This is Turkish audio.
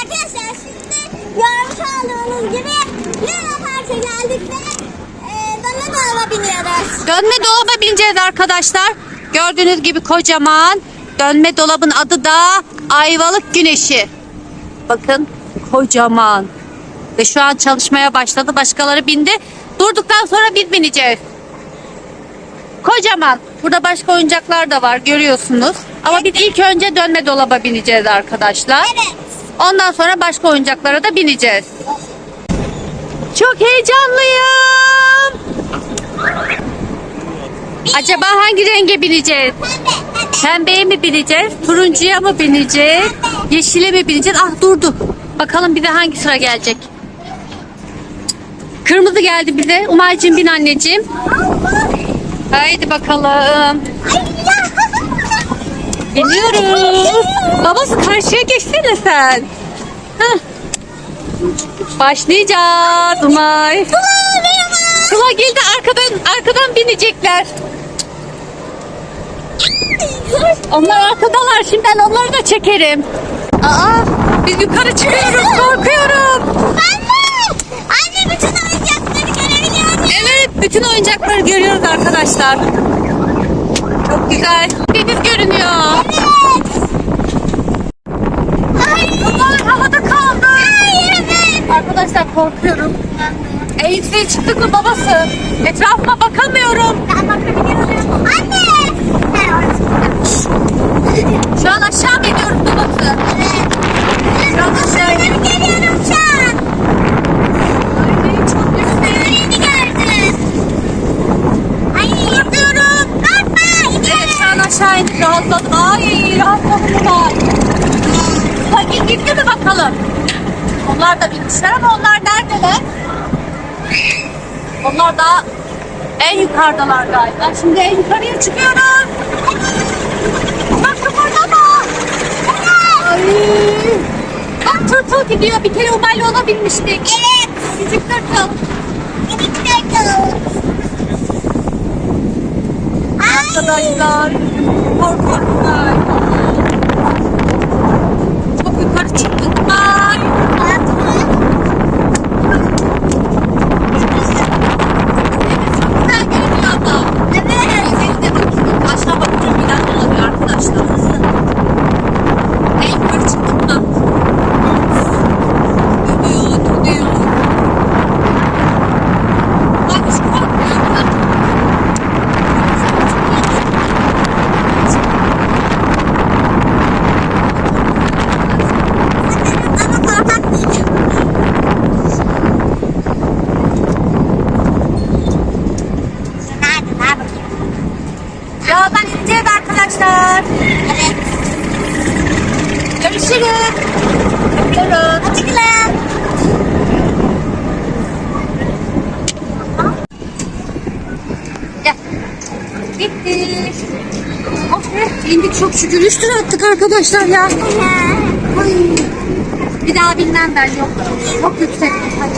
Arkadaşlar şimdi görmüş olduğunuz gibi Luna Park'a geldik ve e, dönme dolaba biniyoruz. Dönme dolaba bineceğiz arkadaşlar. Gördüğünüz gibi kocaman. Dönme dolabın adı da Ayvalık Güneşi. Bakın kocaman. Ve şu an çalışmaya başladı. Başkaları bindi. Durduktan sonra biz bineceğiz. Kocaman. Burada başka oyuncaklar da var görüyorsunuz. Ama biz ilk önce dönme dolaba bineceğiz arkadaşlar. Evet. Ondan sonra başka oyuncaklara da bineceğiz. Çok heyecanlıyım. Acaba hangi renge bineceğiz? Pembe. Pembe. Pembeye mi bineceğiz? Turuncuya mı bineceğiz? Yeşile mi bineceğiz? Ah durdu. Bakalım bize hangi sıra gelecek? Kırmızı geldi bize. Umay'cığım bin anneciğim. Haydi bakalım. Geliyoruz. Babası karşıya geçsene sen. Hah. Başlayacağız Umay. Sıla geldi arkadan arkadan binecekler. Onlar arkadalar şimdi ben onları da çekerim. Aa biz yukarı çıkıyoruz korkuyorum. Anne. Anne bütün oyuncakları görebiliyor? Evet bütün oyuncakları görüyoruz arkadaşlar. Çok güzel. Deniz görünüyor. Evet. Ay. Umay havada kaldı. Ay evet. Arkadaşlar yükseğe çıktık mı babası? Etrafıma bakamıyorum. Ben bakabiliyorum. Anne. Şu an aşağı mı iniyoruz babası? Evet. Şu an aşağı bir geliyorum şu an. Ay, çok. Ay korkuyorum. Korkma. Evet şu an aşağı indik rahatladım. Ay rahatladım da. Hadi gitti mi? Onlar da binmişler ama onlar neredeler? Onlar da en yukarıdalar galiba. Şimdi en yukarıya çıkıyoruz. Bak kıpırdama. Ay. Bak tırtıl gidiyor. Bir kere Umay'la ona binmiştik. Evet. Küçük tırtıl. Minik turtle. Arkadaşlar korkuyorum ben. Çok yukarı çıktık ben. Güzel görünüyor ama. Evet. Benim de bakayım. Aşağı bakıyorum bilen olabilir arkadaşlar. En yukarı çıktık mı? Dönüyor, dönüyor. Bak şu korkuyorum. Ama korkak değilim. Nerede? Nerede? Yoldan ineceğiz arkadaşlar. Evet. Görüşürüz. Öpüyoruz. Hoşçakalın. Gel. Bitti. Of be, indik çok şükür. Üç tur attık arkadaşlar ya. Ay. Bir daha bilmem ben yok. Çok yüksek. Hadi.